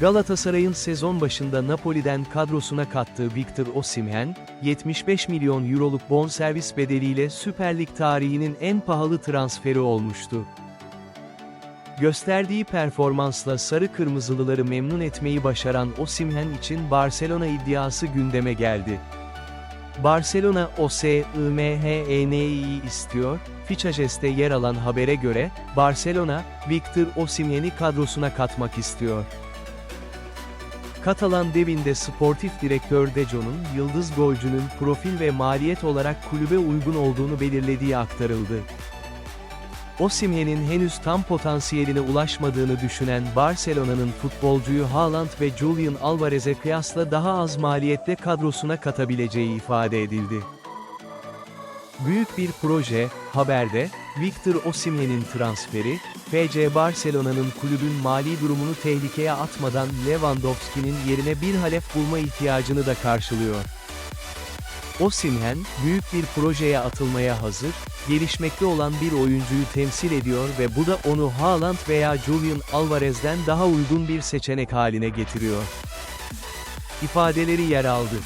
Galatasaray'ın sezon başında Napoli'den kadrosuna kattığı Victor Osimhen, 75 milyon euroluk bonservis bedeliyle Süper Lig tarihinin en pahalı transferi olmuştu. Gösterdiği performansla sarı kırmızılıları memnun etmeyi başaran Osimhen için Barcelona iddiası gündeme geldi. Barcelona OSIMHEN'i istiyor, Fichajes'te yer alan habere göre, Barcelona, Victor Osimhen'i kadrosuna katmak istiyor. Katalan devinde sportif direktör Dejon'un, yıldız golcünün profil ve maliyet olarak kulübe uygun olduğunu belirlediği aktarıldı. Osimhen'in henüz tam potansiyeline ulaşmadığını düşünen Barcelona'nın futbolcuyu Haaland ve Julian Alvarez'e kıyasla daha az maliyette kadrosuna katabileceği ifade edildi. Büyük bir proje, haberde, Victor Osimhen'in transferi, FC Barcelona'nın kulübün mali durumunu tehlikeye atmadan Lewandowski'nin yerine bir halef bulma ihtiyacını da karşılıyor. Osimhen, büyük bir projeye atılmaya hazır, gelişmekte olan bir oyuncuyu temsil ediyor ve bu da onu Haaland veya Julian Alvarez'den daha uygun bir seçenek haline getiriyor. ifadeleri yer aldı.